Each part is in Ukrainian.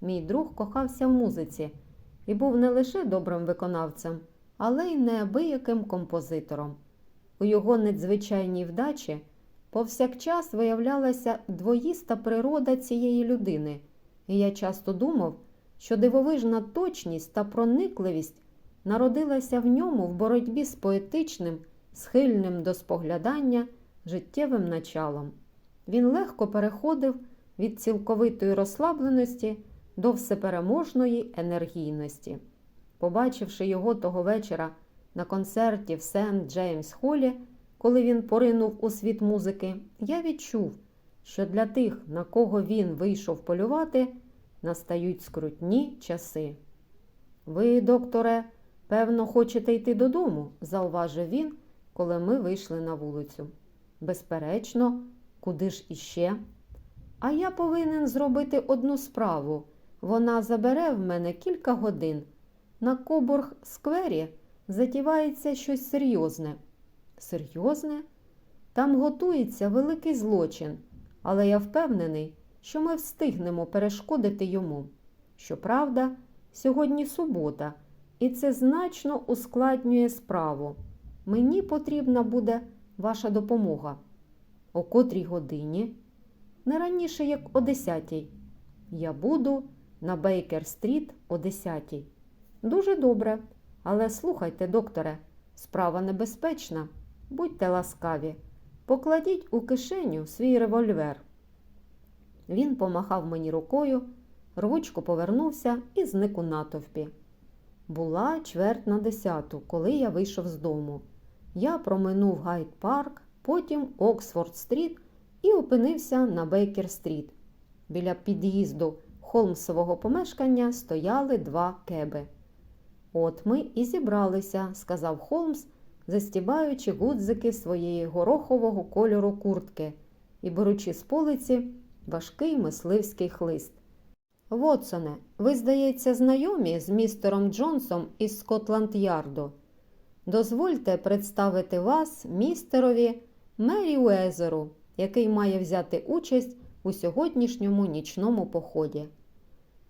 Мій друг кохався в музиці і був не лише добрим виконавцем, але й неабияким композитором. У його надзвичайній вдачі повсякчас виявлялася двоїста природа цієї людини, і я часто думав, що дивовижна точність та проникливість народилася в ньому в боротьбі з поетичним, схильним до споглядання життєвим началом. Він легко переходив від цілковитої розслабленості до всепереможної енергійності. Побачивши його того вечора на концерті в Сент Джеймс Холі, коли він поринув у світ музики, я відчув, що для тих, на кого він вийшов полювати, настають скрутні часи. Ви, докторе, певно, хочете йти додому, зауважив він, коли ми вийшли на вулицю. Безперечно, куди ж іще? А я повинен зробити одну справу. Вона забере в мене кілька годин. На Кобург сквері затівається щось серйозне. Серйозне? Там готується великий злочин, але я впевнений, що ми встигнемо перешкодити йому. Щоправда, сьогодні субота, і це значно ускладнює справу. Мені потрібна буде ваша допомога. О котрій годині? Не раніше, як о десятій. Я буду на Бейкер-стріт о десятій. Дуже добре. Але слухайте, докторе, справа небезпечна. Будьте ласкаві, покладіть у кишеню свій револьвер. Він помахав мені рукою, рвучко повернувся і зник у натовпі. Була чверть на десяту, коли я вийшов з дому. Я проминув Гайд-парк, потім Оксфорд-стріт і опинився на Бейкер-стріт. Біля під'їзду Холмсового помешкання стояли два кеби. От ми і зібралися, сказав Холмс, застібаючи гудзики своєї горохового кольору куртки і беручи з полиці важкий мисливський хлист. Вотсоне, ви, здається, знайомі з містером Джонсом із Скотланд-Ярду. Дозвольте представити вас містерові Мері Уезеру, який має взяти участь у сьогоднішньому нічному поході.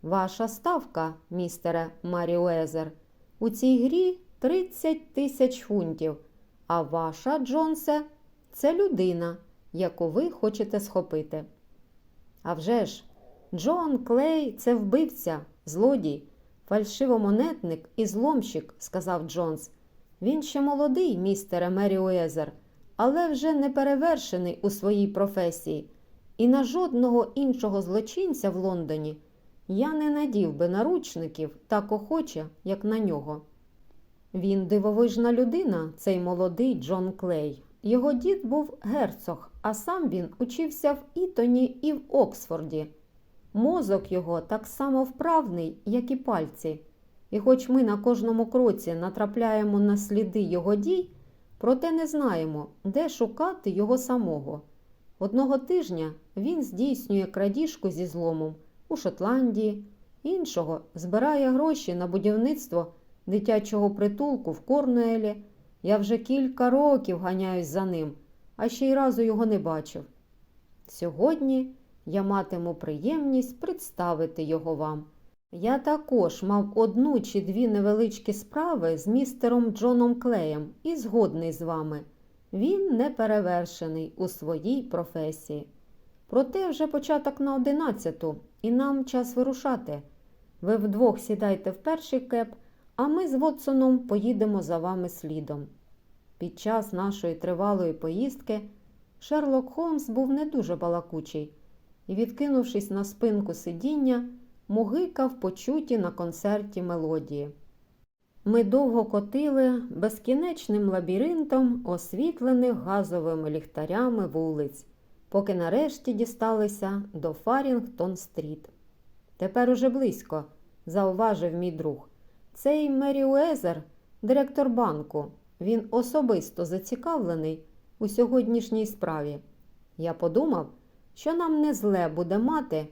Ваша ставка, містере Маріуезер, у цій грі 30 тисяч фунтів, а ваша, Джонсе, це людина, яку ви хочете схопити. А вже ж, Джон Клей це вбивця, злодій, фальшивомонетник і зломщик, сказав Джонс. Він ще молодий, містере Меріуезер, але вже не перевершений у своїй професії, і на жодного іншого злочинця в Лондоні я не надів би наручників так охоче, як на нього. Він дивовижна людина, цей молодий Джон Клей. Його дід був герцог, а сам він учився в Ітоні і в Оксфорді. Мозок його так само вправний, як і пальці. І хоч ми на кожному кроці натрапляємо на сліди його дій, проте не знаємо, де шукати його самого. Одного тижня він здійснює крадіжку зі зломом у Шотландії, іншого збирає гроші на будівництво дитячого притулку в Корнуелі. Я вже кілька років ганяюсь за ним, а ще й разу його не бачив. Сьогодні я матиму приємність представити його вам. Я також мав одну чи дві невеличкі справи з містером Джоном Клеєм і згодний з вами. Він не перевершений у своїй професії. Проте вже початок на одинадцяту, і нам час вирушати. Ви вдвох сідайте в перший кеп, а ми з Вотсоном поїдемо за вами слідом. Під час нашої тривалої поїздки Шерлок Холмс був не дуже балакучий і, відкинувшись на спинку сидіння, мугикав почуті на концерті мелодії. Ми довго котили безкінечним лабіринтом, освітлених газовими ліхтарями вулиць, поки нарешті дісталися до Фарінгтон-стріт. Тепер уже близько, зауважив мій друг. Цей Меріуезер, директор банку, він особисто зацікавлений у сьогоднішній справі. Я подумав, що нам не зле буде мати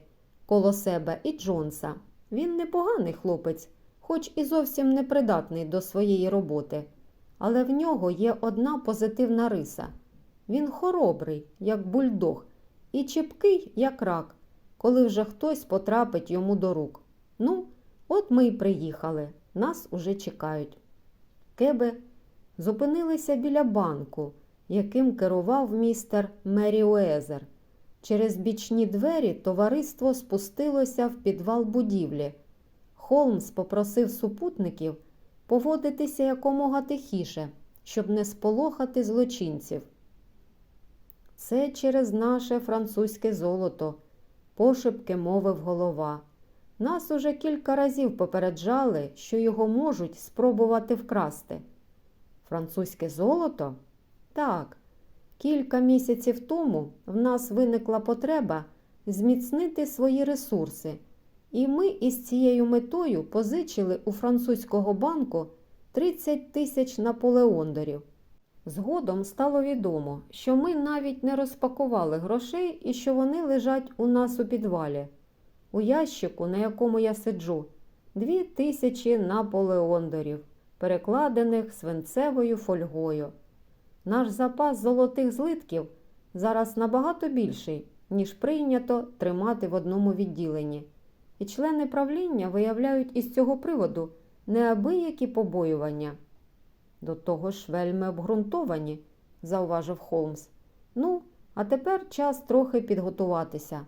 коло себе і Джонса. Він непоганий хлопець, хоч і зовсім непридатний до своєї роботи. Але в нього є одна позитивна риса. Він хоробрий, як бульдог, і чіпкий, як рак, коли вже хтось потрапить йому до рук. Ну, От ми й приїхали, нас уже чекають. Кеби зупинилися біля банку, яким керував містер Меріуезер. Через бічні двері товариство спустилося в підвал будівлі. Холмс попросив супутників поводитися якомога тихіше, щоб не сполохати злочинців. Це через наше французьке золото, пошепки мовив голова. Нас уже кілька разів попереджали, що його можуть спробувати вкрасти. Французьке золото? Так. Кілька місяців тому в нас виникла потреба зміцнити свої ресурси, і ми із цією метою позичили у французького банку 30 тисяч наполеондорів. Згодом стало відомо, що ми навіть не розпакували грошей і що вони лежать у нас у підвалі. У ящику, на якому я сиджу, дві тисячі наполеондорів, перекладених свинцевою фольгою. Наш запас золотих злитків зараз набагато більший, ніж прийнято тримати в одному відділенні, і члени правління виявляють із цього приводу неабиякі побоювання. До того ж вельми обґрунтовані, зауважив Холмс. Ну, а тепер час трохи підготуватися.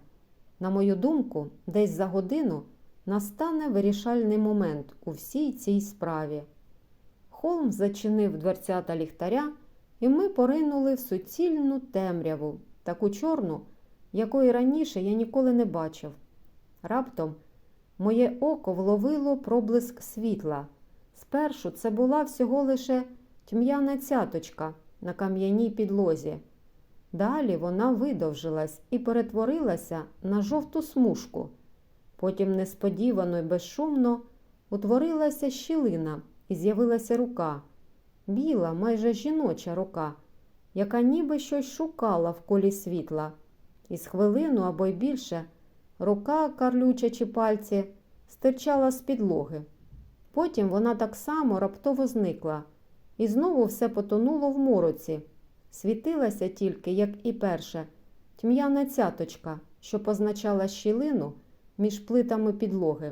На мою думку, десь за годину настане вирішальний момент у всій цій справі. Холмс зачинив дверцята ліхтаря, і ми поринули в суцільну темряву, таку чорну, якої раніше я ніколи не бачив. Раптом моє око вловило проблиск світла. Спершу це була всього лише тьмяна цяточка на кам'яній підлозі. Далі вона видовжилась і перетворилася на жовту смужку. Потім несподівано й безшумно утворилася щілина і з'явилася рука, біла, майже жіноча рука, яка ніби щось шукала в колі світла. І з хвилину або й більше рука, карлючачи пальці, стирчала з підлоги. Потім вона так само раптово зникла, і знову все потонуло в мороці. Світилася тільки, як і перше, тьмяна цяточка, що позначала щілину між плитами підлоги.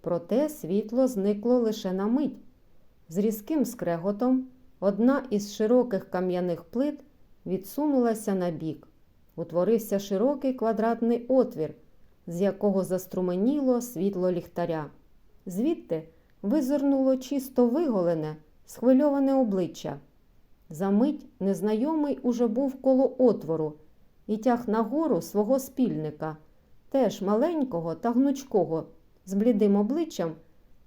Проте світло зникло лише на мить. З різким скреготом одна із широких кам'яних плит відсунулася на бік. Утворився широкий квадратний отвір, з якого заструменіло світло ліхтаря. Звідти визирнуло чисто виголене, схвильоване обличчя. Замить незнайомий уже був коло отвору і тяг нагору свого спільника, теж маленького та гнучкого, з блідим обличчям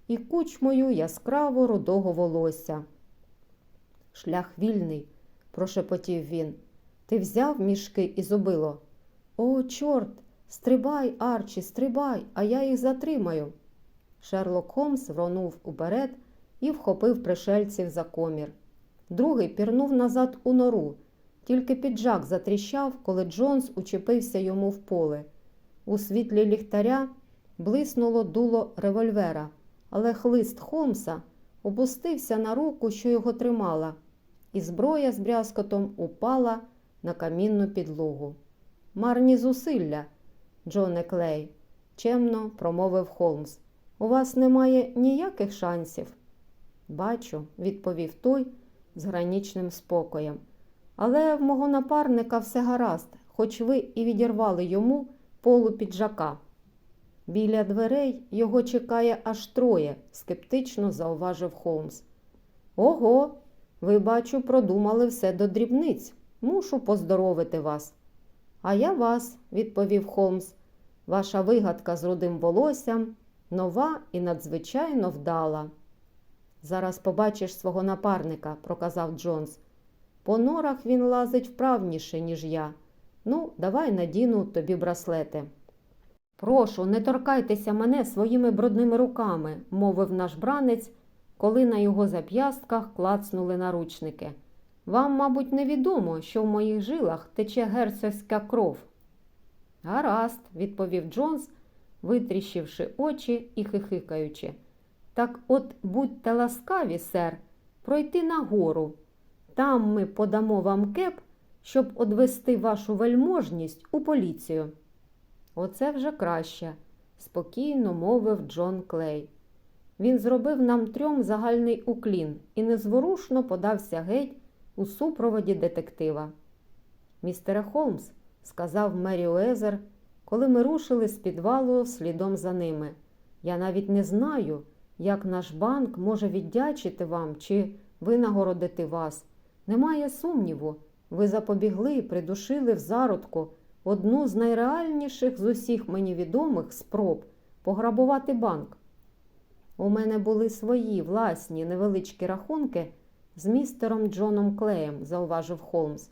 і кучмою яскраво рудого волосся. Шлях вільний, прошепотів він. Ти взяв мішки і зубило. О, чорт, стрибай, Арчі, стрибай, а я їх затримаю. Шерлок Холмс вронув уперед і вхопив пришельців за комір. Другий пірнув назад у нору, тільки піджак затріщав, коли Джонс учепився йому в поле. У світлі ліхтаря блиснуло дуло револьвера, але хлист Холмса опустився на руку, що його тримала, і зброя з брязкотом упала на камінну підлогу. Марні зусилля, Джоне Клей, чемно промовив Холмс. У вас немає ніяких шансів? Бачу, відповів той з гранічним спокоєм. Але в мого напарника все гаразд, хоч ви і відірвали йому полу піджака. Біля дверей його чекає аж троє, скептично зауважив Холмс. Ого, ви, бачу, продумали все до дрібниць. Мушу поздоровити вас. А я вас, відповів Холмс. Ваша вигадка з рудим волоссям нова і надзвичайно вдала. Зараз побачиш свого напарника, проказав Джонс. По норах він лазить вправніше, ніж я. Ну, давай надіну тобі браслети. Прошу, не торкайтеся мене своїми брудними руками, мовив наш бранець, коли на його зап'ястках клацнули наручники. Вам, мабуть, невідомо, що в моїх жилах тече герцогська кров. Гаразд, відповів Джонс, витріщивши очі і хихикаючи. Так от будьте ласкаві, сер, пройти нагору. Там ми подамо вам кеп, щоб одвести вашу вельможність у поліцію. Оце вже краще. спокійно мовив Джон Клей. Він зробив нам трьом загальний уклін і незворушно подався геть у супроводі детектива. Містере Холмс, сказав Мері Уезер, коли ми рушили з підвалу слідом за ними. Я навіть не знаю, як наш банк може віддячити вам чи винагородити вас. Немає сумніву, ви запобігли і придушили в зародку одну з найреальніших з усіх мені відомих спроб пограбувати банк. У мене були свої власні невеличкі рахунки з містером Джоном Клеєм, зауважив Холмс.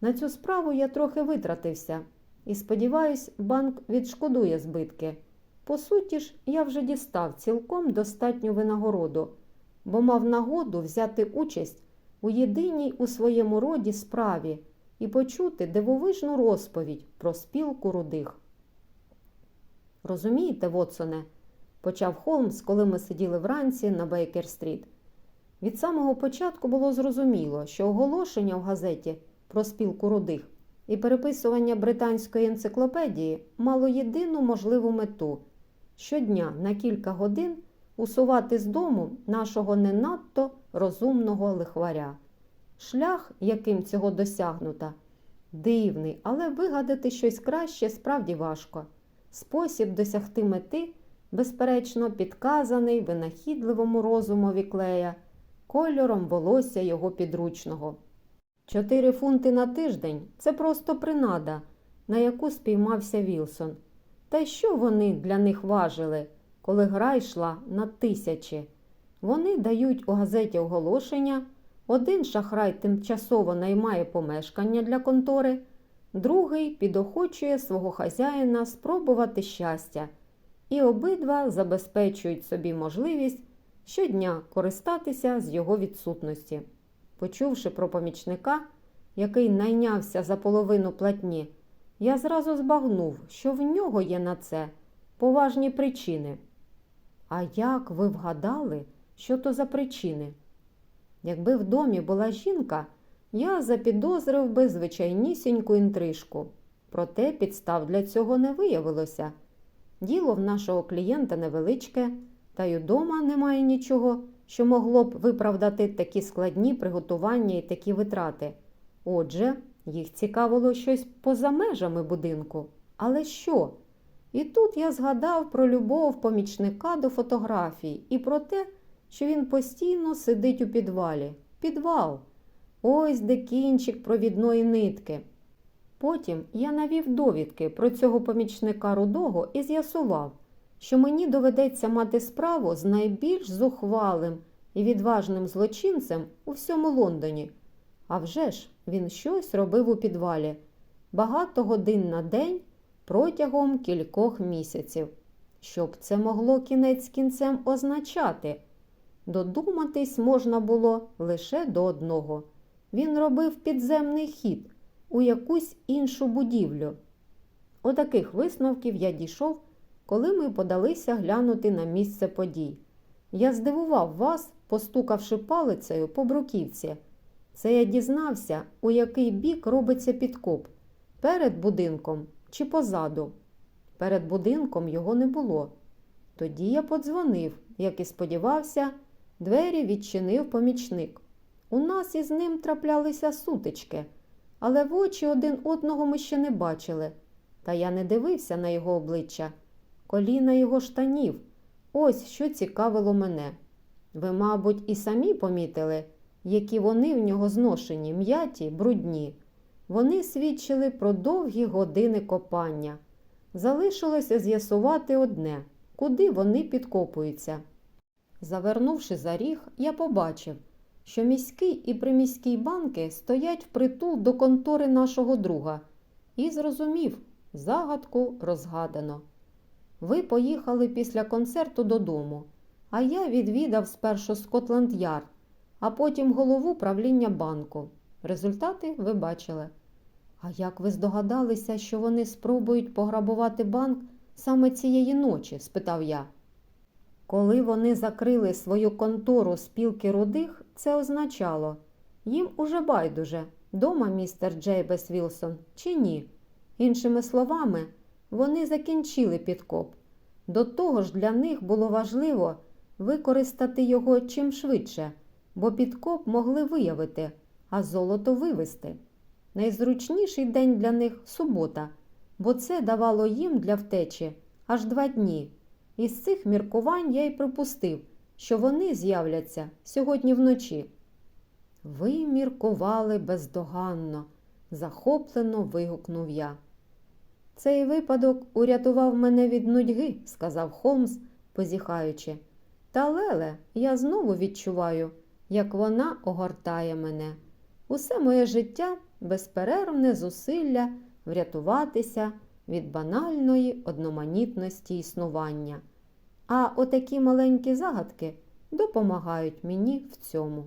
На цю справу я трохи витратився і, сподіваюсь, банк відшкодує збитки. По суті ж, я вже дістав цілком достатню винагороду, бо мав нагоду взяти участь у єдиній у своєму роді справі і почути дивовижну розповідь про спілку рудих. Розумієте, Вотсоне, почав Холмс, коли ми сиділи вранці на Бейкер-стріт. Від самого початку було зрозуміло, що оголошення в газеті про спілку рудих і переписування британської енциклопедії мало єдину можливу мету щодня на кілька годин усувати з дому нашого не надто розумного лихваря. Шлях, яким цього досягнута, дивний, але вигадати щось краще справді важко. Спосіб досягти мети, безперечно, підказаний винахідливому розумові клея, кольором волосся його підручного. Чотири фунти на тиждень це просто принада, на яку спіймався Вілсон. Та й що вони для них важили, коли гра йшла на тисячі? Вони дають у газеті оголошення, один шахрай тимчасово наймає помешкання для контори, другий підохочує свого хазяїна спробувати щастя, і обидва забезпечують собі можливість щодня користатися з його відсутності. Почувши про помічника, який найнявся за половину платні, я зразу збагнув, що в нього є на це поважні причини. А як ви вгадали, що то за причини? Якби в домі була жінка, я запідозрив би звичайнісіньку інтрижку. Проте підстав для цього не виявилося. Діло в нашого клієнта невеличке, та й удома немає нічого, що могло б виправдати такі складні приготування і такі витрати. Отже, їх цікавило щось поза межами будинку. Але що? І тут я згадав про любов помічника до фотографій і про те, що він постійно сидить у підвалі. Підвал. Ось де кінчик провідної нитки. Потім я навів довідки про цього помічника рудого і з'ясував, що мені доведеться мати справу з найбільш зухвалим і відважним злочинцем у всьому Лондоні. А вже ж він щось робив у підвалі багато годин на день протягом кількох місяців. Що б це могло кінець кінцем означати? Додуматись можна було лише до одного. Він робив підземний хід у якусь іншу будівлю. Отаких висновків я дійшов, коли ми подалися глянути на місце подій. Я здивував вас, постукавши палицею по бруківці. Це я дізнався, у який бік робиться підкоп перед будинком чи позаду. Перед будинком його не було. Тоді я подзвонив, як і сподівався, двері відчинив помічник. У нас із ним траплялися сутички, але в очі один одного ми ще не бачили. Та я не дивився на його обличчя, коліна його штанів. Ось що цікавило мене. Ви, мабуть, і самі помітили, які вони в нього зношені, м'яті, брудні. Вони свідчили про довгі години копання. Залишилося з'ясувати одне, куди вони підкопуються. Завернувши за ріг, я побачив, що міський і приміський банки стоять впритул до контори нашого друга, і зрозумів, загадку розгадано. Ви поїхали після концерту додому, а я відвідав спершу Скотланд Ярд, а потім голову правління банку. Результати ви бачили. А як ви здогадалися, що вони спробують пограбувати банк саме цієї ночі? спитав я. Коли вони закрили свою контору спілки рудих, це означало їм уже байдуже, дома містер Джейбес Вілсон чи ні. Іншими словами, вони закінчили підкоп. До того ж для них було важливо використати його чим швидше, бо підкоп могли виявити, а золото вивезти. Найзручніший день для них субота, бо це давало їм для втечі аж два дні. Із цих міркувань я й припустив, що вони з'являться сьогодні вночі. Ви міркували бездоганно, захоплено вигукнув я. Цей випадок урятував мене від нудьги, сказав Холмс, позіхаючи. Та леле, я знову відчуваю, як вона огортає мене. Усе моє життя безперервне зусилля врятуватися від банальної одноманітності існування. А отакі маленькі загадки допомагають мені в цьому.